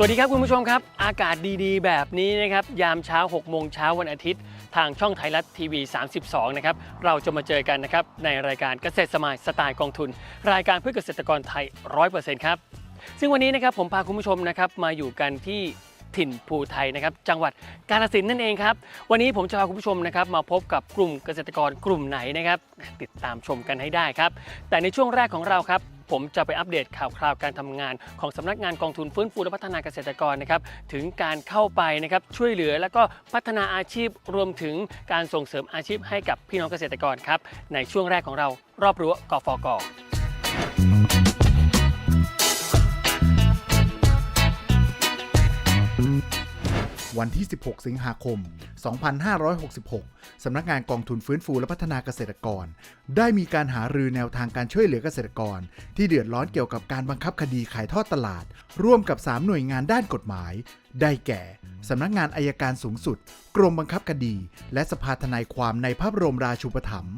สวัสดีครับคุณผู้ชมครับ อากาศดีๆ แบบนี้นะครับ ยามเช้า 6 โมงเช้าวันอาทิตย์ ทางช่องไทยรัฐทีวี 32 นะครับ เราจะมาเจอกันนะครับ ในรายการเกษตรสมายสไตล์กองทุน รายการเพื่อเกษตรกรไทย 100%ครับ ซึ่งวันนี้นะครับผมพาคุณผู้ชมนะครับมาอยู่กันที่ถิ่นภูไทยนะครับจังหวัดกาฬสินธุ์นั่นเองครับ วันนี้ผมจะพาคุณผู้ชมนะครับมาพบกับกลุ่มเกษตรกรกลุ่มไหนนะครับ ติดตามชมกันให้ได้ครับ แต่ในช่วงแรกของเราครับ ผมจะไปอัปเดตข่าวคราวการทำงาน ของสำนักงานกองทุนฟื้นฟูและพัฒนาเกษตรกรนะครับถึงการเข้าไปนะครับช่วยเหลือและก็พัฒนาอาชีพรวมถึงการส่งเสริมอาชีพให้กับพี่น้องเกษตรกรครับในช่วงแรกของเรารอบรั้วกฟกวันที่ 16 สิงหาคม 2566 สำนักงานกองทุนฟื้นฟูและพัฒนาเกษตรกร ได้มีการหารือแนวทางการช่วยเหลือเกษตรกร ที่เดือดร้อนเกี่ยวกับการบังคับคดีขายทอดตลาด ร่วมกับ 3 หน่วยงานด้านกฎหมาย ได้แก่ สำนักงานอายการสูงสุด กรมบังคับคดี และสภาทนายความในพระบรมราชูปถัมภ์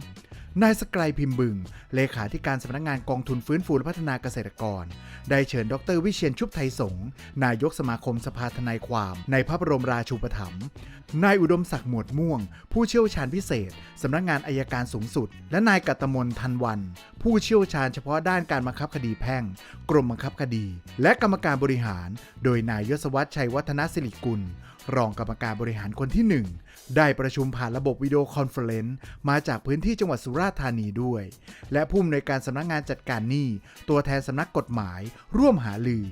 นายสกายพิมพ์บึง เลขาธิการสำนักงานกองทุนฟื้นฟูและพัฒนาเกษตรกร ได้เชิญดรวิเชียนชุบไทยสงฆ์นายกสมาคมสภาทนายความในพระบรมราชูปถัมภ์นายอุดมศักดิ์หมวดม่วง ผู้เชี่ยวชาญพิเศษสำนักงานอายการสูงสุด และนายกัตมนทันวัน ผู้เชี่ยวชาญเฉพาะด้านการบังคับคดีแพ่ง กรมบังคับคดี และกรรมการบริหาร โดยนายยศวัฒน์ชัยวัฒนสิริกุล รองกรรมการบริหารคนที่หนึ่งได้ประชุมผ่านระบบวิดีโอคอนเฟอเรนซ์มาจากพื้นที่จังหวัดสุราษฎร์ธานีด้วย และผู้อำนวยการสำนักงานจัดการหนี้ ตัวแทนสำนักกฎหมาย ร่วมหาลือ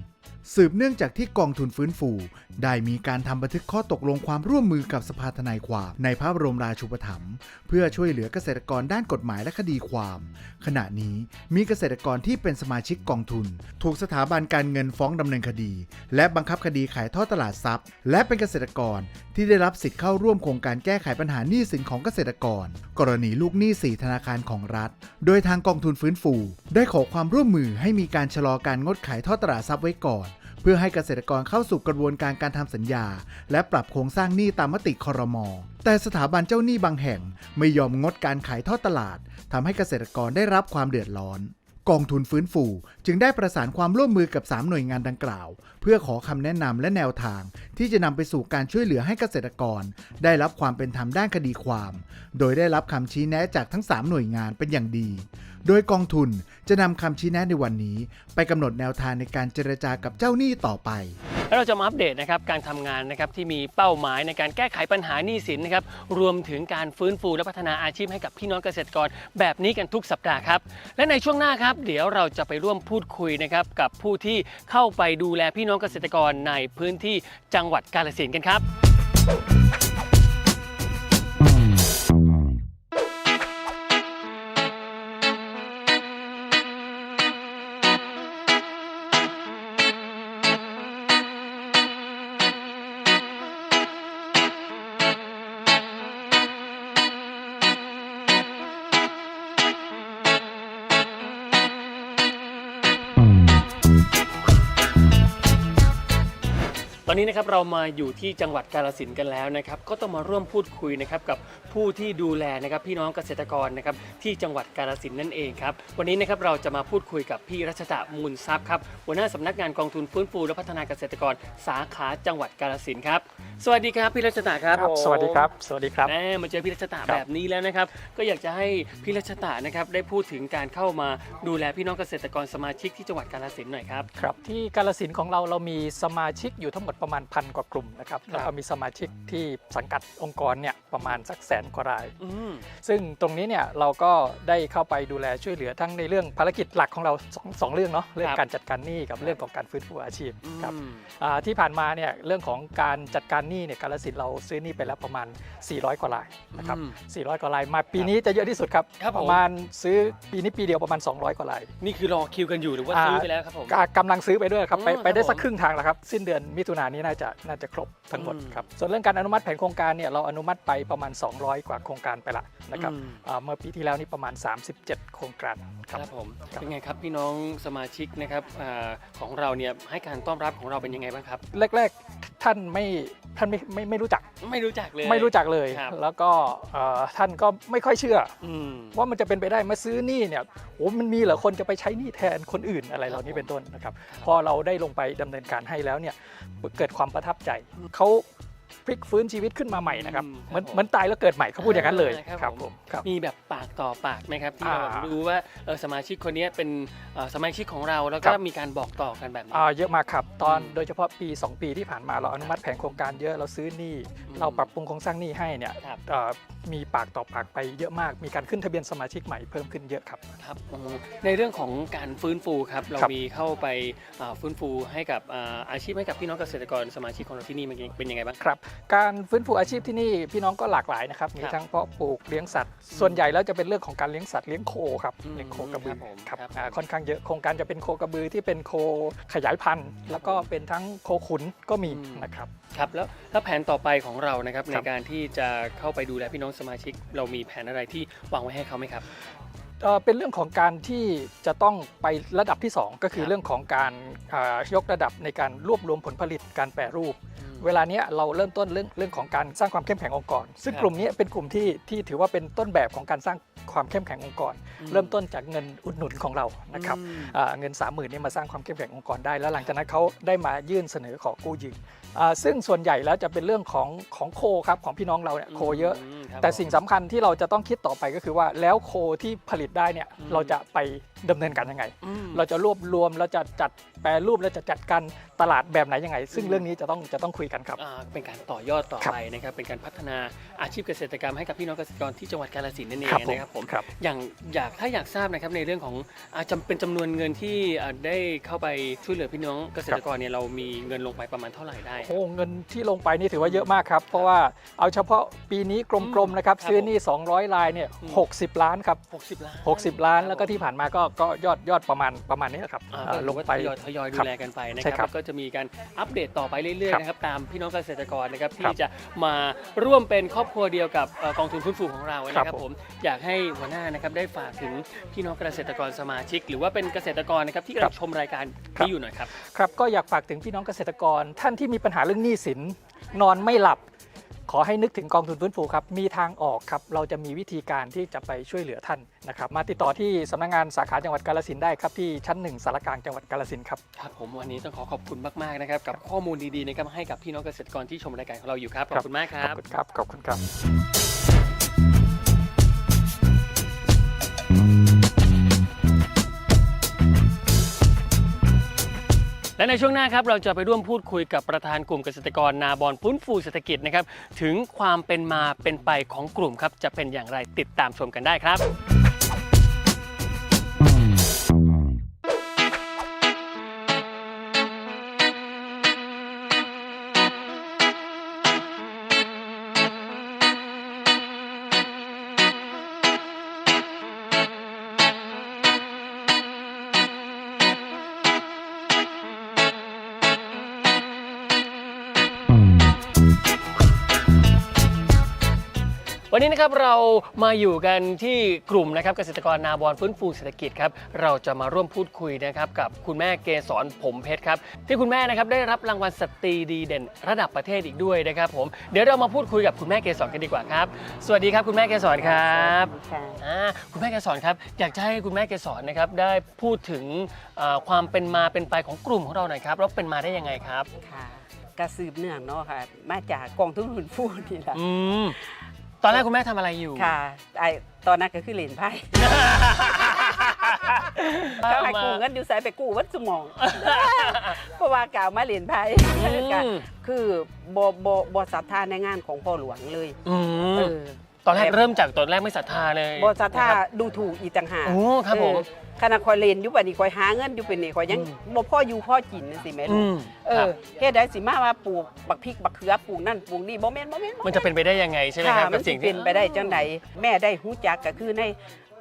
สืบเนื่องจากที่กองทุนฟื้นฟู ได้มีการทำบันทึกข้อตกลงความร่วมมือกับสภาทนายความในพระบรมราชูปถัมภ์เพื่อช่วยเหลือเกษตรกรด้านกฎหมายและคดีความ ขณะนี้มีเกษตรกรที่เป็นสมาชิกกองทุน ถูกสถาบันการเงินฟ้องดำเนินคดี และบังคับคดีขายทอดตลาดทรัพย์ และเป็นเกษตรกรที่ได้รับสิทธิ์เข้าร่วมโครงการแก้ไขปัญหาหนี้สินของเกษตรกร กรณีลูกหนี้สี่ธนาคารของรัฐ โดยทางกองทุนฟื้นฟู ได้ขอความร่วมมือให้มีการชะลอการงดขายทอดตลาดทรัพย์ไว้ก่อน เพื่อให้เกษตรกรเข้าสู่กระบวนการการทำสัญญา และปรับโครงสร้างหนี้ตามมติคอรมอแต่สถาบันเจ้าหนี้บางแห่งไม่ยอมงดการขายทอดตลาดทำให้เกษตรกรได้รับความเดือดร้อนกองทุนฟื้นฟูจึงได้ประสานความร่วมมือกับ 3 หน่วยงานดังกล่าว เพื่อขอคำแนะนำและแนวทาง ที่จะนำไปสู่การช่วยเหลือให้เกษตรกร ได้รับความเป็นธรรมด้านคดีความ โดยได้รับคำชี้แนะจากทั้ง 3 หน่วยงานเป็นอย่างดี โดยกองทุนจะนำคำชี้แนะในวันนี้ ไปกำหนดแนวทางในการเจรจากับเจ้าหนี้ต่อไป แล้วเราจะมาอัปเดตนะครับการทำงานนะครับที่มีเป้าหมายในการแก้ไขปัญหาหนี้สินนะครับรวมถึงการฟื้นฟูและพัฒนาอาชีพให้กับพี่น้องเกษตรกร แบบนี้กันทุกสัปดาห์ครับและในช่วงหน้าครับ เดี๋ยวเราจะไปร่วมพูดคุยนะครับกับผู้ที่เข้าไปดูแลพี่น้องเกษตรกรในพื้นที่จังหวัดกาฬสินธุ์กันครับ เรามาอยู่ที่จังหวัดกาฬสินธุ์กันแล้วนะครับก็ต้องมาร่วมพูดคุยนะครับกับผู้ที่ดูแลนะครับพี่น้องเกษตรกรนะครับที่จังหวัดกาฬสินธุ์นั่นเองครับวันนี้นะครับเราจะมาพูดคุยกับพี่รัชตะมูลทรัพย์ครับหัวหน้าสำนักงานกองทุนฟื้นฟูและพัฒนาเกษตรกรสาขาจังหวัดกาฬสินธุ์ครับสวัสดีครับพี่รัชตะครับครับสวัสดีครับสวัสดีครับแหมมาเจอพี่รัชตะครับแบบนี้แล้วนะครับ ก็อยากจะให้พี่รัชตะนะครับได้พูดถึงการเข้ามาดูแลพี่น้องเกษตรกรสมาชิกที่จังหวัดกาฬสินธุ์หน่อยครับครับที่กาลสินธุ์ของเราเรามีสมาชิกอยู่ทั้งหมดประมาณประมาณพันกว่ากลุ่มนะครับแล้วก็มีสมาชิกที่สังกัดองค์กรเนี่ยประมาณสักแสนกว่ารายอืมซึ่งตรงนี้เนี่ยเราก็ได้เข้าไปดูแลช่วยเหลือทั้งในเรื่องภารกิจหลักของเราสองสองเรื่องเนาะเรื่องการจัดการหนี้กับเรื่องของการฟื้นฟูอาชีพครับอืมอ่าที่ผ่านมาเนี่ยเรื่องของการจัดการหนี้เนี่ยกาลสินธุ์เราซื้อหนี้ไปแล้วประมาณ 400 กว่ารายนะครับอืม400 กว่ารายมาปีนี้จะเยอะที่สุดครับครับผมประมาณซื้อปีนี้ปีเดียวประมาณ 200 กว่ารายนี่คือรอคิวกันอยู่หรือว่าอ่าซื้อไปแล้วครับผมกกำลังซื้อไปด้วยครับไปอืมไปได้ครับผมสักครึ่งทางแล้วครับสิ้นเดือนมิถุนายนนี้น่าจะน่าจะครบทั้งหมดอืมครับส่วนเรื่องการอนุมัติแผนโครงการเนี่ยเราอนุมัติไปประมาณ 200 กว่าโครงการไปละนะครับอืมอ่าเมื่อปีที่แล้วนี่ประมาณ 37 โครงการคครับรับผมเป็นไงครับพี่น้องสมาชิกนะครับอาของเราเนี่ยให้การต้อนรับของเราเป็นยังไงบ้างครับ แรก ๆ ท่านไม่ ท่านไม่ไม่ไม่รู้จักไม่รู้จักเลย ไม่รู้จักเลย ครับ แล้วก็เอ่อท่านก็ไม่ค่อยเชื่อ อืม ว่ามันจะเป็นไปได้มาซื้อหนี้เนี่ยโอ้มันมีเหรอคนจะไปใช้หนี้แทนคนอื่นอะไรเหล่านี้เป็นต้นนะครับ พอเราได้ลงไปดำเนินการให้แล้วเนี่ยเกิดความประทับใจเขา พลิกฟื้นชีวิตขึ้นมาใหม่นะครับอืมเหมือนครับผม เหมือนตายแล้วเกิดใหม่เขาพูดอย่างนั้นเลยอ่าครับผมครับ มีแบบปากต่อปากไหมครับที่เราอ่ารู้ว่าเออสมาชิกคนนี้เป็นเอ่อสมาชิกของเราแล้วคก็รับ มีการบอกต่อกันแบบนี้ อ่าเยอะมากครับตอนอืมโดยเฉพาะปี 2 ปีที่ผ่านมาเราอนุมัติแผนโครงการเยอะเราซื้อหนี้อืมเราปรับปรุงโครงสร้างหนี้ให้เนี่ยครับ เอ่อมีปากต่อปากไปเยอะมาก มีการขึ้นทะเบียนสมาชิกใหม่เพิ่มขึ้นเยอะครับ ครับอืมในเรื่องของการฟื้นฟูครับเราครับมีเข้าไปอ่าฟื้นฟูให้กับอ่าอาชีพให้กับพี่น้องเกษตรกรสมาชิกของเราที่นี่มันเป็นยังไงบ้าง ครับการฟื้นฟูอาชีพที่นี่พี่น้องก็หลากหลายนะครับมีครับทั้งเพาะปลูกเลี้ยงสัตว์ ส่วนใหญ่แล้วจะเป็นเรื่องของการเลี้ยงสัตว์เลี้ยงโคครับอืมเลี้ยงโคกระบืครัอบผมครับครับอ่าค่อนข้างเยอะโครงการจะเป็นโคกระบือที่เป็นโคขยายพันธุ์ แล้วก็เป็นทั้งโคขุนก็มีอืมนะครับครับแล้วแล้วแผนต่อไปของเรานะครับคในรับการที่จะเข้าไปดูแลพี่น้องสมาชิก เรามีแผนอะไรที่วางไว้ให้เขาไหมครับเอ่อเป็นเรื่องของการที่จะต้องไประดับที่ 2 ก็คือครับเรื่องของการอ่ายกระดับในการรวบรวมผลผลิตการแปรรูป เวลาเนี้ยเราเริ่มต้นเรื่องเรื่องของการสร้างความเข้มแข็งองค์กร ซึ่งครับกลุ่มนี้เป็นกลุ่มที่ที่ถือว่าเป็นต้นแบบของการสร้างความเข้มแข็งองค์กรอืมเริ่มต้นจากเงินอุดหนุนของเรานะครับอืมอ่าเงิน 3 0,000นี่มาสร้างความเข้มแข็งองค์กรได้ แล้วหลังจากนั้นเขาได้มายื่นเสนอขอกู้ยืมอ่าซึ่งส่วนใหญ่แล้วจะเป็นเรื่องของของโคครับของพี่น้องเราเนี่ยโคเยอะมครับแต่สิ่งสำคัญที่เราจะต้องคิดต่อไปก็คือว่าแล้วโคที่ผลิตได้เนี่ยอืมเราจะไปดำเนินการยังไงอืมเราจะรวบรวมเราจะจัดแปรรูปเราจะจัดการตลาดแบบไหนยังไง ซึ่งอืมเรื่องนี้จะต้องจะต้องคุยกันครับอ่าเป็นการต่อยอดต่อครับไปนะครับเป็นการพัฒนาอาชีพเกษตรกรรมให้กับพี่น้องเกษตรกรที่จังหวัดกาฬสินธุ์นั่นเองครับผมนะครับผมครับอย่างอยากถ้าอยากทราบนะครับในเรื่องของอาจำเป็นจำนวนเงินที่อ่าได้เข้าไปช่วยเหลือพี่น้องเกษตรกรเนี่ยเรามีเงินลงไปประมาณเท่าไหร่ได้โอ้เงินที่ลงไปนี่ถือว่าเยอะมากครับ เพราะว่าเอาเฉพาะปีนี้กลมๆนะครับครับซื้อหนี่ 200 ลายเนี่ยอืม60 ล้านครับ60 ล้าน60 ล้านแล้วก็ที่ผ่านมาก็ก็ยอดยอดประมาณประมาณนี้แหละครับอ่าอ่าก็ลลงงไปไปทยอยทยอยดูครับแลกันไปนะใช่คครัรับบแล้วก็จะมีการอัปเดตต่อไปเรื่อยครับๆนะครับตามพี่น้องเกษตรกรนะครับครัที่บจะมาร่วมเป็นครอบครัวเดียวกับเอ่อกองทุนฟื้นฟูของเรานะคครัรับบผผมมอยากให้หัวหน้านะครับได้ฝากถึงพี่น้องเกษตรกรสมาชิก หรือว่าเป็นเกษตรกรนะครับที่กำลังชมรายการครับนี้อยู่หน่อยครับครับก็อยากฝากถึงพี่น้องเกษตรกร ท่านที่มีปัญหาเรื่องหนี้สินนอนไม่หลับ ขอให้นึกถึงกองทุนฟื้นฟูครับ มีทางออกครับ เราจะมีวิธีการที่จะไปช่วยเหลือท่านนะครับ มาติดต่อที่สำนักงานสาขาจังหวัดกาฬสินธุ์ได้ครับ ที่ชั้นหนึ่งสารกลางจังหวัดกาฬสินธุ์ครับ ครับผมวันนี้ต้องขอขอบคุณมากๆนะครับกับข้อมูลดีๆนะครับให้กับพี่น้องเกษตรกรที่ชมรายการของเราอยู่ครับ ขอบคุณมากคขรัอบบคุณครับ ขอบคุณครับ และในช่วงหน้าครับเราจะไปร่วมพูดคุยกับประธานกลุ่มเกษตรกรนาบอนพุ้นฟูเศรษฐกิจนะครับถึงความเป็นมาเป็นไปของกลุ่มครับจะเป็นอย่างไรติดตามชมกันได้ครับ ครับเรามาอยู่กันที่กลุ่มนะครับเกษตรกรนาบอนฟื้นฟูเศรษฐกิจครับเราจะมาร่วมพูดคุยนะครับกับคุณแม่เกษรผมเพชรครับที่คุณแม่นะครับได้รับรางวัลสตรีดีเด่น ระดับประเทศอีกด้วยนะครับผมเดี๋ยวเรามาพูดคุยกับคุณแม่เกษรกันดีกว่าครับ สวัสดีครับคุณแม่เกษรครับค่ะอ่าคุณแม่เกษรครับอยากจะให้คุณแม่เกษรนะครับได้พูดถึงเอ่อความเป็นมาเป็นไปของกลุ่มของเราหน่อยครับแล้วเป็นมาได้ยังไงครับ ค่ะกระสืบเนื่องเนาะค่ะ มาจากกองทุนหุ่นฟูนี่แหละ อืม ตอนแรกคุณแม่ทำอะไรอยู่ ค่ะไอตอนนั้นก็คือเหรียญไพ่เขาให้กู้เงินอยู่ใส่ไปกู้วัดสมอง เพราะว่ากล่าวมาเหรียญไพ่ก็อืมคือบ่บ่บ่ศรัทธาในงานของพ่อหลวงเลยอืเอมอตอนแรกเริ่มจากตอนแรกไม่ศรัทธาเลยบ่ศรัทธานะครับดูถูกอีกต่างหากโอ้ครับผมเออ ขณะคอยเรียนอยู่บัดนี้คอยหาเงินอยู่เป็นนี่คอยยังอืมบ่พ่ออยู่พ่อกินนั่นสิแม่ลูอืกม เอครัอบเฮ็ดได้สิมาว่าปลูกบักพริกบักเขือปลูกนั่นปลูกนี่บ่แม่นบ่แม่นบ่มันจะเป็นไปได้ยังไงใช่ไหมครับค่ะมักับนสิ่สิงที่เป็นไปได้จังไดแม่ได้ฮู้จักก็คือใน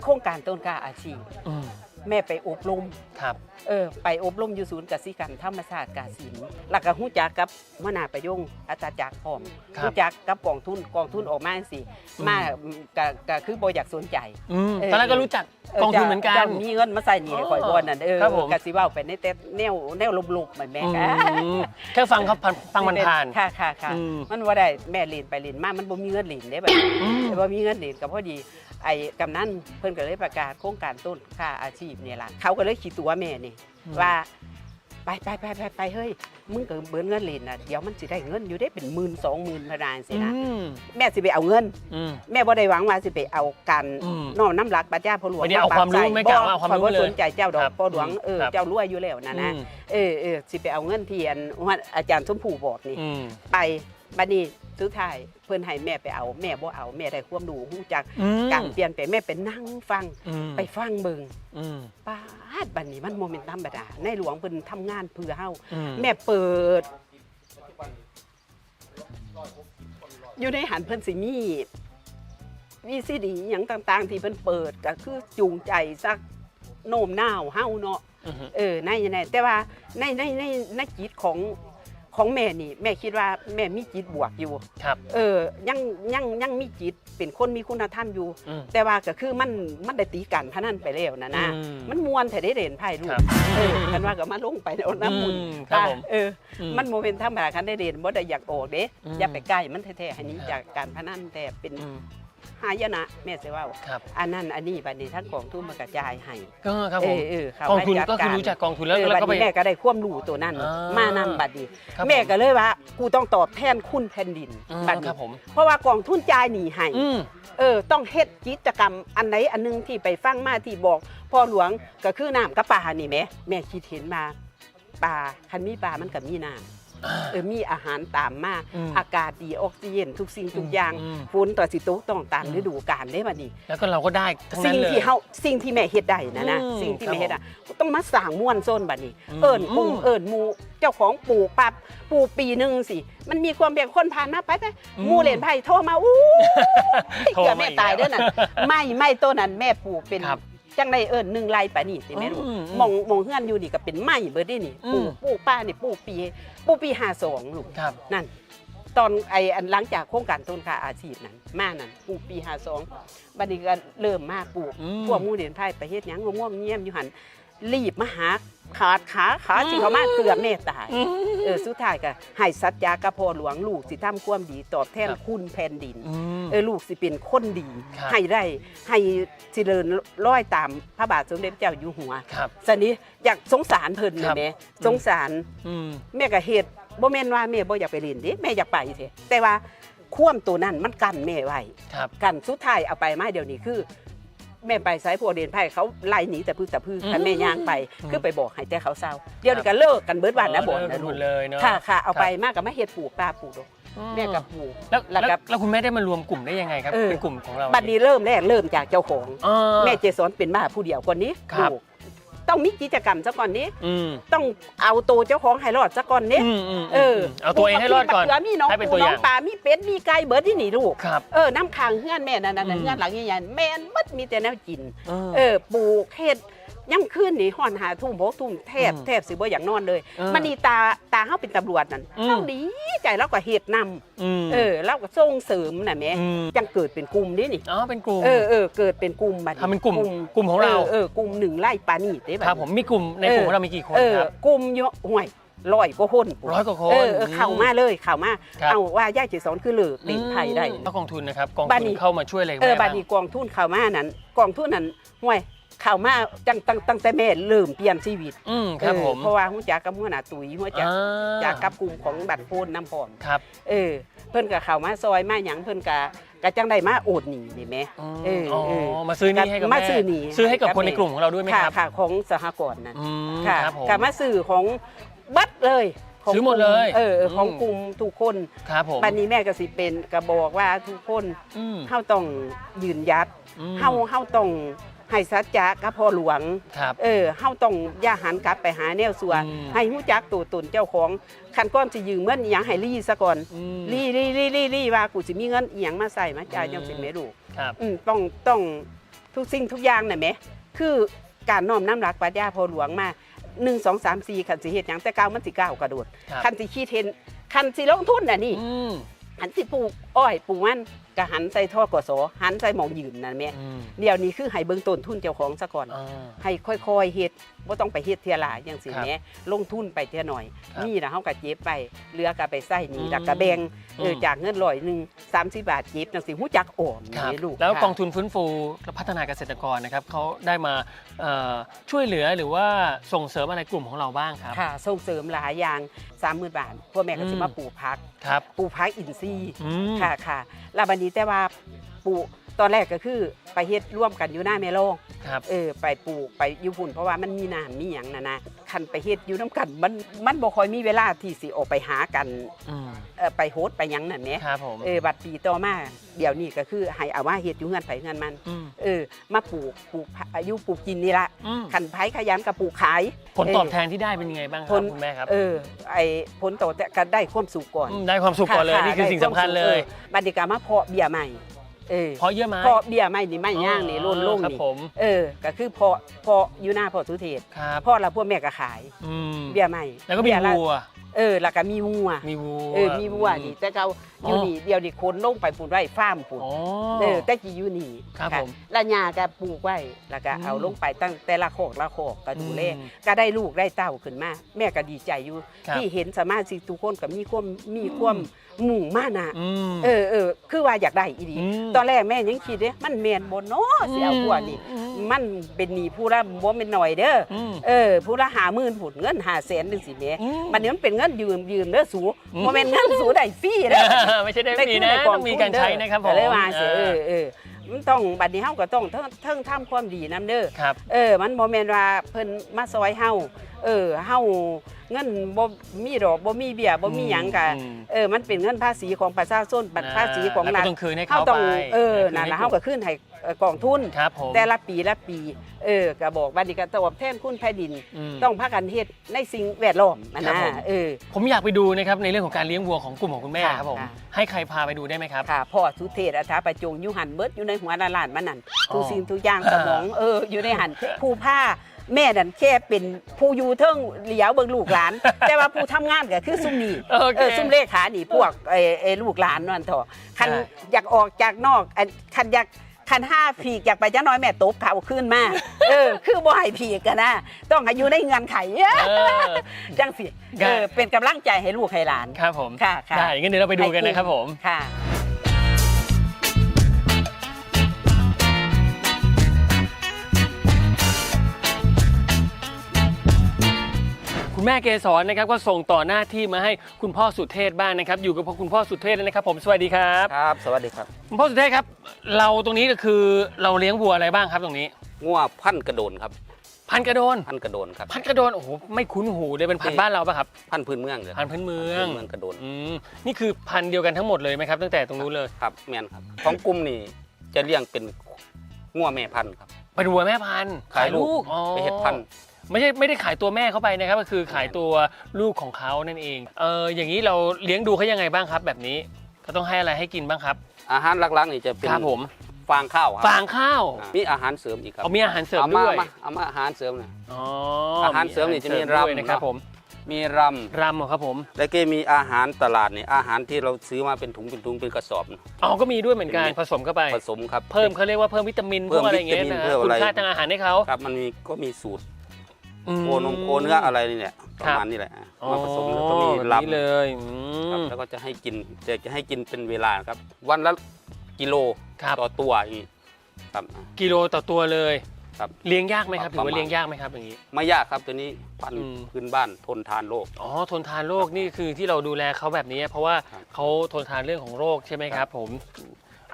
โครงการต้นกล้าอาชีพ อืม แม่ไปอบรมครับ เออไปอบรมอยู่ศูนย์กสิกรรมธรรมศาสตร์กาศิลป์แล้วก็ฮู้จักกับมนาประยงอาจารย์จักรพร้อมครับฮู้จักกับกองทุนกองทุนออกมาสิอืม มาก็ก็คือบ่อยากสนใจ อืมเออ ตอนแรกก็รู้จักกองทุนเหมือนกัน จะมีเงินมาใส่หนี่ให้ข่อยบ่นั่นเออครับผมก็สิเว้าไปในแต่แนวแนวลบๆเหมือนแม่อืก็มแค่ฟังเขาผ่านฟังมันผ่าน ค่ะค่ะค่ะอืม มันว่าได้แม่เรียนไปเรียนมามันบ่มีเงินเรียนเด้บัดนี้อืมบ่มีเงินเรียนก็พอดี ไอ้กำนันเพิ่นก็เลยประกาศโครงการต้นค่าอาชีพเนี่ยล่ะเขาก็เลยขีดตัวแม่นี่อืมว่าไปไปไปไปไปเฮ้ยมึงก็เบิดเงินเรียนน่ะเดี๋ยวมันสิได้เงินอยู่ได้เป็นหมื่นสองหมื่นพะนานสินะอืมแม่สิไปเอาเงินอืมแม่บ่ได้หวังว่าสิไปเอากันอืมน้อมน้ำหลักปัญญาพ่อหลวงไม่ได้เอาความรู้ไม่กล่าวว่าเอาความรู้บ่เลยสนใจเจ้าดอครักบพ่อหลวงเออครับเจ้ารวยอยู่แล้วนะนะอืมเออเออสิไปเอาเงินที่อันว่าอาจารย์สมผูบอกนี่อืมไปบัดนี้ สุดท้ายเพิ่นให้แม่ไปเอาแม่บ่เอาแม่ได้ความรู้ฮู้จักอืมการเปลี่ยนแปลงแม่ไปนั่งฟังอืมไปฟังเบิ่งอืมป้าดบัดนี้มันโมเมนต์ธรรมดาในหลวงเพิ่นทำงานเพื่อเฮาอืมแม่เปิด อยู่ในหันเพิ่นสิมีวีซีดีหยังต่าง ๆ ที่เพิ่นเปิดก็คือจูงใจซักโน้มน้าวเฮาเนาะอืมเออในในแต่ว่าในในในในจิตของ ของแม่นี่ แม่คิดว่าแม่มีจิตบวกอยู่ ครับ เออยังยังยังมีจิตเป็นคนมีคุณธรรมอยู่ อืม แต่ว่าก็คือมันมันได้ตีกันพนันไปแล้วนะนะ อืม มันมวนแต่ได้เด่นไพ่ลูคกรับเออกันว่าก็มาลงไปเอาน้ำมุนอืมครับผม เออออืมมันโมเป็นธรรมดาคันได้เด่นบ่ได้อยากออกเด้อืมอย่าไปใกล้มันแท้ๆให้หนี้ครับจากการพนันแต่เป็นอืม หายนะแม่สิว่าครับอันนั้นอันนี้บัดนี้ทั้งกองทุนมากระจายให้ก็ครับเอผมอเออเขากองทุนให้ดก็คือรู้จักกองทุนแล้วเออแล้วบัดก็ไปนี้แม่ก็ได้ความรู้ตัวนั้นอ่ามมานำบัดนี้ครับแม่ผก็เลยว่ากูต้องตอบแทนคุณแผ่นดินอืมบัดคนี้รับผมเพราะว่ากองทุนจ่ายหนีให้อืมเออต้องเฮ็ดกิจกรรมอันไหนอันหนึงที่ไปฟังมาที่บอกพ่อหลวงก็คือน้ำกับปลานี่แหม่แม่คิดเห็นมาปลาคันมีปลามันก็มีน้ำ เออมีอาหารตามมาอืมอากาศดีออกซิเจนทุกสิ่งทุกอย่างอืม ฝนต่อสิตกต้องตามอืมฤดูกาลได้บัดนี้ แล้วก็เราก็ได้ทั้งนั้สิ่นงเลย ที่เฮาสิ่งที่แม่เฮ็ดได้นะนะอืมสิ่งที่ครับแม่เฮ็ดอะต้องมาสร้างม่วนโซนบัดนี้ อืมเอิ้นกุ้งอืมเอิ้นหมูเจ้าของปลูกปับปลูกปีหนึงสิมันมีความเบียงคนผ่านมาไปไปอืมหมูเหรียญไผ่โทรมาอู้โทรเกือบมาแม่อีกตายแล้วเด้อน่ะไม่ไม่ต้นนั้นแม่ปลูกเป็นครับ จังไดเอิ้นหนึ่งไรปะนี่สิแม่รู้อืมอืมมองมองเฮือนอยู่นี่ก็เป็นไม้เบิดเด้นี่อืปลูม กปลูกป้านี่ปลูกปีปลูกปี52ลูก ครับ นั่นตอนไอ้อันหลังจากโครงการต้นค่าอาชีพนั้นมานั่นปลูกปี52บัดนี้ก็เริ่มมาปลูกอืม พวกหมูเหรียญไผ่ไปเฮ็ดหยังง่วงๆเงียมอยู่หั่น รีบมาหาขาดขาขาสิเขามาเกือบแม่ตายอืมเออสุดท้ายก็ให้สัจจากับพ่อหลวงลูกสิทำความดีตอบแทนครับคุณแผ่นดินอืมเออลูกสิเป็นคนดีครับให้ได้ให้สิเดินร้อยตามพระบาทสมเด็จพระเจ้าอยู่หัวครับสนี้อยากสงสารเพิ่นครันะบแม่อืมสงสารอืมแม่ก็เฮ็ดบ่แม่นว่าแม่บ่อยากไปเรียนเด้แม่อยากไปเถอะแต่ว่าความตัวนั้นมันกันแม่ไว้ครับกันสุดท้ายเอาไปมาเดี๋ยวนี้คือ แม่ไปสายพวกเดนไผ่เขาไล่หนีแต่พืชแต่พืชคันแม่ย่างไปอืมคือไปบอกให้แต่เขาเศร้าเดี๋ยวนี้ก็เลิกกันเบิดวันนะบ่เออนะหลูมกดเลยเนาะค่ะค่ะเอาไปครับมากกับมาเฮ็ดปลูกปลาปลูกดอกอืแม่กับปลูกแล้วแล้แล้ววก็แล้วคุณแม่ได้มารวมกลุ่มได้ยังไงครับเออเป็นกลุ่มของเราบัดนี้เริ่มแรกเริ่มจากเจ้าของอ่าแม่เจสอนเป็นบ้าผู้เดียวคนนี้ครับลูก ต้องมีกิจกรรมซะก่อนนี้อืมต้องเอาตัวเจ้าของให้รอดซะก่อนนี้อืมอืมเออเอาตัวเองให้รอดก่อนปลูกมะเขืมีน้องให้เป็นปูตัวอน้อย่าง งปลามีเป็ดมีไก่เบิดที่นี่ลูก ครับ เออน้ำค้างเฮือนแม่นั่นน่ะอืม เฮือนหลังใหญ่ๆแม่นบัดมีแต่แนวกิน เออเออปลูกเฮ็ด ย่ำขึ้นนี่ห่อนหาทุ่มโบกทุ่มแทบอืมแทบสิบ่อย่างนอนเลยเออมันนี่ตาตาเฮาเป็นตำรวจนั่นอืมเฮาดีใจแล้วก็เฮ็ดนำอืมเออแล้วก็ส่งเสริมน่ะแม่อืมจังเกิดเป็นกลุ่มนี่นี่อ๋อเป็นกลุ่มเออเออเกิดเป็นกลุ่มบัดทำเป็นกลุ่มกลุ่มของเราเออเออกลุ่มหนึ่งไล่ปานี่เด้บัดครับผมมีกลุ่มในกลุ่มของเรามีกี่คนเออครับกลุ่มเยอะห่วยร้อยกว่าคนร้อยกว่าคนเออเออเข้ามาเลยเข้ามาครับเอาว่าย่าจิสอนคือเลิกเล่นไพ่ได้แล้วกองทุนนะครับกองบ้านทุนี้นเข้ามาช่วยอะไรเออแม่บาดนีกองทุนเข้ามานั้นกองทุนนั้นห่วย เข้ามาจังตั้งตั้งแต่แม่เริ่มเปลี่ยนชีวิตอืมครับเออผมเพราะว่าฮู้จักกับหัวหน้าตุ๋ยฮู้จักอ่จากกับกลุ่มของบัตรโพนน้ำพร้อม ครับ เออเพิ่นก็เข้ามาซอยมาหยังเพิ่นก็ก็จังได้มาโอดหนีนี่แหมมเออเออมาซื้อนี่ให้กับมาแม่ซื้อนี่ซื้อให้กับให้กับคนในแม่กลุ่มของเราด้วยไหมค่ะครับค่ะของสหกรณ์นั่นอืมค่ะครับผม ก็มาซื้อของบัตรเลยของซื้อหมดเลยเออเออของอืมกลุ่มทุกคนครับผมบัดนี้แม่ก็สิเป็นก็บอกว่าทุกคนอืมเฮาต้องยืนหยัดอืม เฮาเฮาต้อง ให้สัจจะกับพ่อหลวง ครับ เออเฮาต้องอย่าหันกลับไปหาแนวสัว อืม ให้ฮู้จักตัวตนเจ้าของคันก้อนสิยืมเงินอีหยังให้รีซะก่อนอืม รีรีรีรีรีว่ากูสิมีเงินอีหยังมาใส่มาจ่ายอืม จังสิแม่ลูกครับ อืมต้องต้องทุกสิ่งทุกอย่างน่ะแหมคือการน้อมน้ำรักปรัชญาพ่อหลวงมา1 2 3 4คันสิเฮ็ดหยังแต่ก้าวมันสิก้าวกระโดดครับ คันสิคิดเห็นคันสิลงทุนน่ะนี่ อืมหันสิปลูกอ้อยปลูกมัน ก็หันใส่ท่อกสหันใส่หมองยืนนั่นแหม่อืมเดี๋ยวนี้คือให้เบิ่งต้นทุนเจ้าของซะก่อนอ่าให้ค่อยๆเฮ็ดบ่ต้องไปเฮ็ดเทียหลายจังซี่ครับแหมลงทุนไปเทียหน่อยครับนี่ล่ะเฮาก็เจ็บไปเหลือก็ไปใส่หนี่อืมแล้วก็แบ่งเออมจากเงินร้อยหนึง30บาทเจ็บจังซี่ฮู้จักออมครับนี่ลูกแล้วค่ะกองทุนฟื้นฟูและพัฒนาเกษตรกรนะครับเขาได้มาเอ่อช่วยเหลือหรือว่าส่งเสริมอะไรกลุ่มของเราบ้างครับค่ะส่งเสริมหลายอย่าง30,000บาทพวกแม่ก็สิอืมมาปลูกผักครับ ปลูกผักอินทรีย์อืมค่ะค่ะแล้วบัดนี้แต่ว่าปลูก ตอนแรกก็คือไปเฮ็ดร่วมกันอยู่หน้าแม่โลงครับ เออไปปลูกไปอยู่พุ่นเพราะว่ามันมีน้ำมีหยังนะนะคันไปเฮ็ดอยู่น้ำกันมันมันบ่ค่อยมีเวลาที่สิออกไปหากันอืมเออไปโฮสต์ไปหยังนั่นแหมครับผมเออบัดปีต่อมาเดี๋ยวนี้ก็คือให้เอาว่าเฮ็ดอยู่เงินไผเงินมันอืมเออมาปลูกปลูกอายุปลูกกินนี่ละอืมคันไผขยันก็ปลูกขาย ผลตอบแทนที่ได้เป็นยังไงบ้างคผรับลคุณแม่ครับเออไอผลตอบแทนก็ได้ความสุขก่อนมได้ความสุขก่อนเลยะนี่คือได้สิ่งสำคัญเลยวามสุขออบัดนี้ก็มาเพาะเบี้ยใหม่ เออเพราะเยอะไหมเพาะเบี้ยใหม่นี่ไม่ย่างนี่โล่นโล่งครับนี่ผมเออก็คือเพาะเพาะอยู่หน้าเพาะสุเทศครับพ่อเราพวกแม่ก็ขายอืมเบี้ยใหม่แล้วก็มีเบี้ยละวัวเออแล้วก็มีวัวมีวัวเออมีวัวนี่แต่เขาอยู่นี่เดียวนี่คนลงไปปลูกไว้ฟาร์มปลูกอ๋อ เออแต่กี่อยู่นี่ครับะผมแล้วยาก็ปลูกไว้แล้วก็อืมเอาลงไปตั้งแต่ละโคกละโคกก็ดูแลอืมก็ได้ลูกได้เต้าขึ้นมาแม่ก็ดีใจอยู่ ครับ ที่เห็นสมาชิกทุกคนก็มีความมีความมุ่งมานะ อืม เออเออคือว่าอยากได้อีดีอืมตอนแรกแม่ยังคิดเด้มันแม่นบ่เนาะสิเอาพวกนี่อืม มันเป็นหนี้ผู้ละบ่เป็นหน่อยเด้อออืมเออผู้ละหาหมื่นผุนเงินหาแสนจังสิแหม่อืมมันนี้มันเป็นเงินยืมยืมเด้อสูอืมบ่แม่นเงินสูได้ฟรีเด้อไม่ใช่ได้ได้มีขึ้นะในกต้อองงมีการใช้นะครับผมก็เลยว่าสิเอเอออเออมันต้องบัดนี้เฮาก็ต้องเทิงเทิงทำความดีนํเด้อครับเออ มันบ่แม่นว่าเพิ่นมาซอยเฮาเออเฮาเงินบ่มีดอกบ่มีเบี้ยบ่มีหยังก็อืมเออมันเป็นเงินภาษีของประชาชนบัตรภาษีของแล้วรัก็ฐต้องคืนให้เฮาเขาต้องไปเออคืนั่นให้ล่ะเฮาก็ขึ้นให้เอ่อกองทุน ครับผม แต่ละปีละปีเออก็บอกว่านี่ก็ตอบแทนคุณแผ่นดินมต้องพากันเฮ็ดในสิ่งแวดล้อมนะครันะบผม เออ ผมอยากไปดูนะครับในเรื่องของการเลี้ยงวัวของกลุ่มของคุณแม่ค่ะครับผม ค่ะ ให้ใครพาไปดูได้ไหมครับ ค่ะพ่อสุเทพอัฐาประจงอยู่หันเบิดอยู่ในหัวนาลานมันนั่นอ๋อทุกสิ่งทุกอย่างอ่าสมองเอออยู่ในหันผู้ผ้าแม่นั่นแค่เป็นผู้อยู่เทิงเหลียวเบิ่งลูกหลาน แต่ว่าผู้ทำงานก็คือซุ่มนี่โอเคเออซุ่มเลขานี่พวกไอ้ไอ้ลูกหลานนั่นเถอะคันใช่ อยากออกจากนอกอันคันอยาก คันห้าผีกอยากไปจ้าน้อยแม่ตบเขาขึ้นมาเออ คือบ่ให้ผีกันนะต้องให้อยู่ในเงื่อนไขเออจังสิเออเป็นกำลังใจให้ลูกให้หลานครับผมค่ะค่ะได้งั้นเดี๋ยวเราไปดูกันนะครับผมค่ะ แม่เกสรนะครับก็ส่งต่อหน้าที่มาให้คุณพ่อสุเทพบ้างนะครับ อยู่กับคุณพ่อสุเทพแล้วนะครับ ผมสวัสดีครับครับ สวัสดีครับ คุณพ่อสุเทพครับ เราตรงนี้ก็คือเราเลี้ยงวัวอะไรบ้างครับตรงนี้ งัวพันธุ์กระโดนครับ พันกระโดน พันธุ์กระโดนครับ พันกระโดนโอ้โหไม่คุ้นหูเลยเป็นพันธุ์บ้านเราป่ะครับพันธุ์พื้นเมืองเลยพันธุ์พื้นเมืองพื้นเมืองกระโดนอืมนี่คือพันธุ์เดียวกันทั้งหมดเลยไหมครับ ตั้งแต่ตรงนู้นเลยครับแมนครับ ของกลุ่มนี่จะเลี้ยงเป็นงัวแม่พันธุ์ครับเป็นวัวแม่พันธุ์ขายลูกอ๋อไปเห็ดพันธุ์ ไม่ใช่ไม่ได้ขายตัวแม่เข้าไปนะครับ ก็คือขายตัวลูกของเขานั่นเองเอออย่างนี้เราเลี้ยงดูเขายังไงบ้างครับ แบบนี้ก็ต้องให้อะไรให้กินบ้างครับ อาหารหลักๆนี่จะเป็นครับผม ฟางข้าวครับฟางข้าวอ่ามีอาหารเสริมอีกครับเอามีอาหารเสริมเอามาด้วยมาเอามาอาหารเสริมเนี่ยอ๋ออาหารเสริมนี่จะมีอาหาด้วยรำนะครับเนอะผมมีรรำเหรอครับผมำแล้วก็มีอาหารตลาดนี่อาหารที่เราซื้อมาเป็นถุงเป็นถุงเป็นกระสอบอ๋อก็มีด้วยเหมือนกันผสมเข้าไป ผสมครับ เพิ่มเขาเรียกว่าเพิ่มวิตามินเพิ่พวมกอะไรอย่างเงี้ยวิตามินนะเพิ่มคุอะไรณค่าทางอาหารให้เขาครับมันมีก็มีสูตรม โคนมโคเนื้ออะไรนี่แหละประมาณนี้แหละอ๋อมาผสมแล้วก็มีแบบลนี้เลยอืำครับมแล้วก็จะให้กินจะจะให้กินเป็นเวลาครับ วันละกิโลครับต่อตัวอย่างนี้ครับกิโลต่อตัวเลยครับเลี้ยงยากไหมครับปถืระอมาณว่าเลี้ยงยากไหมครับอย่างนี้ ไม่ยากครับตัวนี้พันธุ์อืมพื้นบ้านทนทานโรคอ๋อทนทานโรคนี่คือที่เราดูแลเขาแบบนี้ เพราะว่าครับเขาทนทานเรื่องของโรคใช่ไหมคครัรับบผม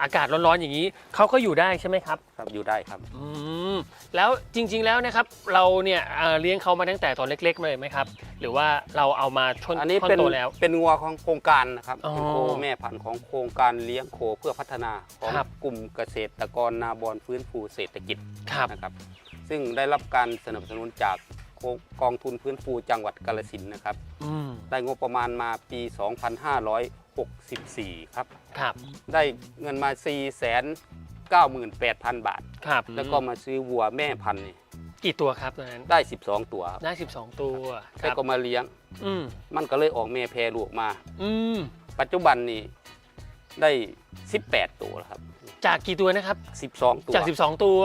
อากาศร้อนๆอย่างนี้เขาก็อยู่ได้ใช่ไหมครับ ครับอยู่ได้ครับ อืมแล้วจริงๆแล้วนะครับเราเนี่ยเอ่อเลี้ยงเขามาตั้งแต่ตอนเล็กๆเลยไหมครับ หรือว่าเราเอามาชนอันนี้ท่อนเป็นโตแล้ว เป็นงัวของโครงการนะครับอ๋อเป็นโคแม่พันธุ์ของโครงการเลี้ยงโคเพื่อพัฒนาของครับ กลุ่มเกษตรกรนาบอนฟื้นฟูเศรษฐกิจครับนะครับ ซึ่งได้รับการสนับสนุนจากโคกองทุนฟื้นฟูจังหวัดกาฬสินธุ์นะครับ อืมได้งบประมาณมาปี 2564 ครับ ครับได้เงินมา 498,000 บาท ครับแล้วก็มาซื้อวัวแม่พันธุ์นี่กี่ตัวครับตอนนั้น ได้ 12 ตัวครับได้ 12 ตัวคแล้วรับก็มาเลี้ยง อืมมันก็เลยออกแม่แพรลูกมา อืมปัจจุบันนี้ได้ 18 ตัวแล้วครับ จากกี่ตัวนะครับ 12 ตัวจาก 12 ตัว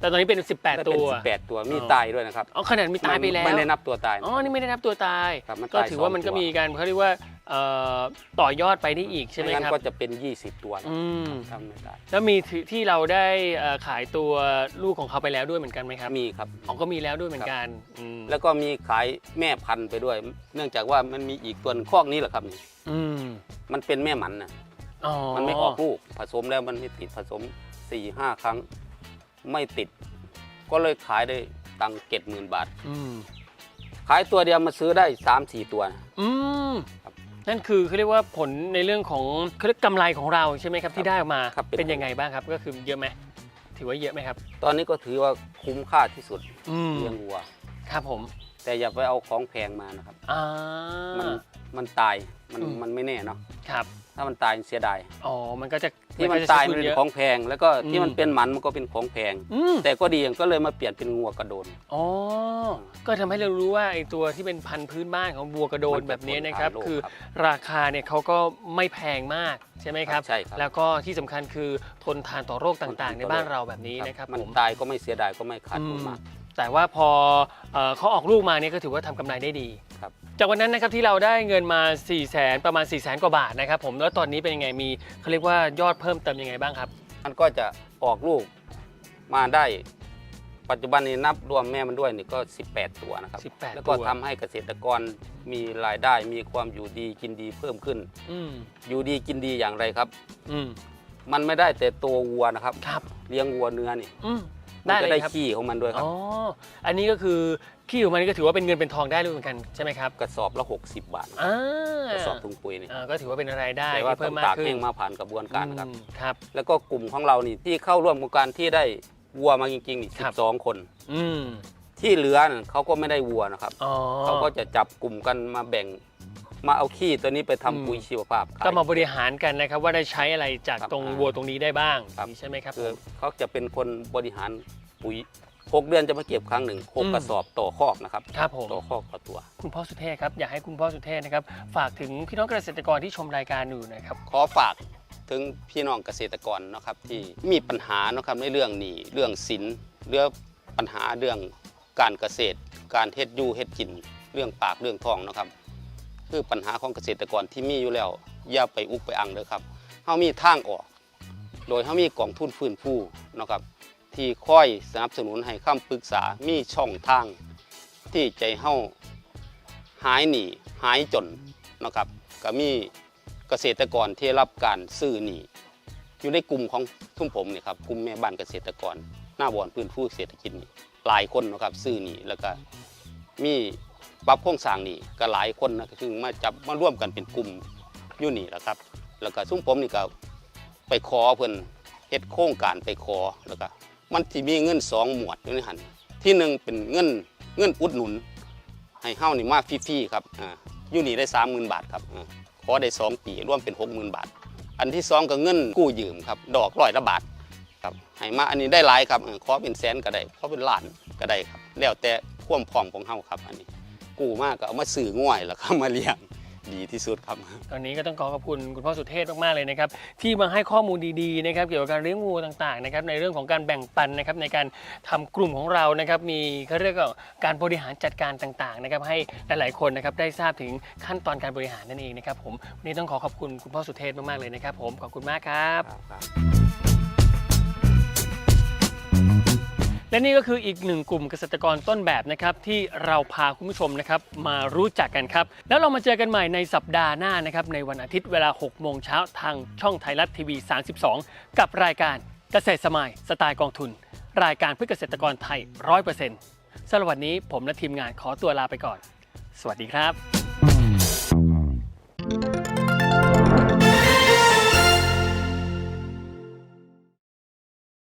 แต่ตอนนี้เป็นได้18เป็ตันว 18 ตัวมีอ๋อ ตายด้วยนะครับอ๋อขนาดมีตายไปแล้ว ไม่ได้นับตัวตายนะ อ๋อ นี่ไม่ได้นับตัวตาย ครับมันก็ตายถือว่ามันสองก็ตัวมีการเขาเรียกว่าเอ่อต่อยอดไปได้อีกใช่ไหมงั้นครับ ก็จะเป็น 20 ตัวนะอืม ทำไม่ได้แล้วมีที่ที่เราได้เอ่อขายตัวลูกของเขาไปแล้วด้วยเหมือนกันไหมครับมีครับ อ๋อก็มีแล้วด้วยเหมือนกันอืมแล้วก็มีขายแม่พันธุ์ไปด้วย เนื่องจากว่ามันมีอีกตัวหนึ่งคอกนี้แหละครับนี่อืมมันเป็นแม่หมันนะอ๋อมันไม่ออกลูกผสมแล้วมันไม่ติดผสม4ี่ห้าครั้ง ไม่ติด ก็เลยขายได้ตังเก็ดหมื่นบาท อืมขายตัวเดียวมาซื้อได้3 4ตัวนะอืมครับนั่นคือเขาเรียกว่าผลในเรื่องของเขาเรียกกำไรของเราใช่ไหมครับที่ได้ออกมาครับเป็น เป็นยังไงบ้างครับ ก็คือเยอะไหมถือว่าเยอะไหมครับ ตอนนี้ก็ถือว่าคุ้มค่าที่สุดอืมเลี้ยงวัว ครับผมแต่อย่าไปเอาของแพงมานะครับ อ่ามันมันตายมันอืม มันไม่แน่เนาะครับ ถ้ามันตายเสียดายอ๋อ มันก็จะที่มันก็จะตายใช้มันทุเป็นเยอะของแพง แล้วก็ที่อืมมันเป็นหมันมันก็เป็นของแพงอืมแต่ก็ดีก็เลยมาเปลี่ยนเป็นงัวกระโดนอ๋อ ก็ทำให้เรารู้ว่าไอ้ตัวที่เป็นพันธุ์พื้นบ้านของวัวกระโดนมันจะแบบนี้นะครับทนทานโรคคือครับราคาเนี่ยเขาก็ไม่แพงมากใช่ไหมครับใช่ครับแล้วก็ที่สำคัญคือทนทานต่อโรคต่างๆ ในบ้านเราแบบนี้นะครับมันผมตายก็ไม่เสียดายก็ไม่ขาดทุนอืมมากแต่ว่าพอเอ่อเขาออกลูกมาเนี่ยก็ถือว่าทำกำไรได้ดีครับ จากวันนั้นนะครับที่เราได้เงินมา 4 0 0แสนประมาณ 4 0 0แสนกว่าบาทนะครับผมแล้วตอนนี้เป็นยังไงมีเขาเรียกว่ายอดเพิ่มเติมยังไงบ้างครับ มันก็จะออกลูกมาได้ ปัจจุบันนี้นับรวมแม่มันด้วยนี่ก็ 18 ตัวนะครับ 18แล้วก็ตัวทำให้เกษตรกรมีรายได้มีความอยู่ดีกินดีเพิ่มขึ้น อืมอยู่ดีกินดีอย่างไรครับ อืมมันไม่ได้แต่ตัววัวนะครับ ครับเลี้ยงวัวเนื้อนี่ อืม มัได้จะเลได้ยครับ ขี้ของมันด้วยครับอ๋อ อันนี้ก็คือขี้ของมันนี่ก็ถือว่าเป็นเงินเป็นทองได้ด้วยเหมือนกันใช่ไหมครับกระสอบละ 60 บาทอ่ากระสอบถุงปุ๋ยนี่อ่าก็ถือว่าเป็นรายได้แต่ว่าที่เพิ่ต้อมงมากตากขึ้แห้นงมาผ่านกระบวนการนะครับ อืมครับ แล้วก็กลุ่มของเรานี่ที่เข้าร่วมโครงการที่ได้วัวมาจริงๆนี่ครับ 12 คน อืมที่เหลือน่ะเขาก็ไม่ได้วัวนะครับ อ๋อเขาก็จะจับกลุ่มกันมาแบ่ง มาเอาขี้ตัวนี้ไปทำอืม ปุ๋ยชีวภาพขย ก็มาบริหารกันนะครับ ว่าได้ใช้อะไรจากครับตรงอ่าวัวตรงนี้ได้บ้างครับนี่ใช่ไหมครับคือผม เขาจะเป็นคนบริหารปุ๋ยหกเดือนจะมาเก็บครั้งหนึ่งหกอืมกระสอบต่อคอกนะครับครับผม ต่อคอกต่อตัว คุณพ่อสุเทพครับอยากให้คุณพ่อสุเทพนะครับฝากถึงพี่น้องเกษตรกรที่ชมรายการอยู่นะครับ ขอฝากถึงพี่น้องเกษตรกรนะครับที่มีปัญหานะครับในเรื่องหนี้เรื่องสินเรื่องปัญหาเรื่องการเกษตร การเฮ็ดอยูเฮ็ดกิน เรื่องปากเรื่องท้องนะครับ คือปัญหาของเกษตรกรที่มีอยู่แล้ว อย่าไปอุกไปอังเลยครับเฮามีทางออก โดยเฮามีกองทุนฟื้นฟูนะครับที่คอยสนับสนุนให้คำปรึกษามีช่องทาง ที่ใจเฮาหายหนีหายจนนะครับก็มีเกษตรกรที่รับการซื้อหนีอยู่ในกลุ่มของทุ่มผมเนี่ยครับกลุ่มแม่บ้านเกษตรกร หน้าบอนพื้นผู้เศรษฐกิจนี่หลายคนนะครับซื้อหนีแล้วก็มี ปรับโครงสร้างนี่ก็หลายคนนะก็คือมาจับมาร่วมกันเป็นกลุ่มอยู่นี่แหละครับ แล้วก็ซุ้มผมนี่ก็ไปขอเพิ่อนเฮ็ดโครงการไปขอแล้วก็มันที่มีเงินสองหมวดอยู่ในหันที่หนึ่งเป็นเงินเงินอุดหนุน ให้เฮ้านี่มาฟรีๆครับอ่าอยู่นี่ได้สามหมื่นบาทครับอ่าขอได้สองปีรวมเป็นหกหมื่นบาท อันที่สองก็เงินกู้ยืมครับดอกร้อยละบาทครับให้มาอันนี้ได้หลายครับเออขอเป็นแสนก็ได้ขอเป็นล้านก็ได้ครับแล้วแต่ความพร้อมของเฮ้าครับอันนี้ กู้มากก็เอามาซื้อง่วยแล้วก็มาเลี้ยงดีที่สุดครับ ตอนนี้ก็ต้องขอขอบคุณคุณพ่อสุเทพมากๆเลยนะครับที่มาให้ข้อมูลดีๆนะครับเกี่ยวกับการเลี้ยงวัวต่างๆนะครับในเรื่องของการแบ่งปันนะครับในการทำกลุ่มของเรานะครับมีเขาเรียกว่าการบริหารจัดการต่างๆนะครับให้หลายๆคนนะครับได้ทราบถึงขั้นตอนการบริหารนั่นเองนะครับผมวันนี้ต้องขอขอบคุณคุณพ่อสุเทพมากๆเลยนะครับผมขอบคุณมากครับใน และนี่ก็คืออีกหนึ่งกลุ่มเกษตรกรต้นแบบนะครับที่เราพาคุณผู้ชมนะครับมารู้จักกันครับ แล้วเรามาเจอกันใหม่ในสัปดาห์หน้านะครับในวันอาทิตย์เวลา 6 โมงเช้าทางช่องไทยรัฐทีวี 32 กับรายการเกษตรสมัยสไตล์กองทุน รายการเพื่อเกษตรกรไทย 100%สำหรับวันนี้ผมและทีมงานขอตัวลาไปก่อน สวัสดีครับ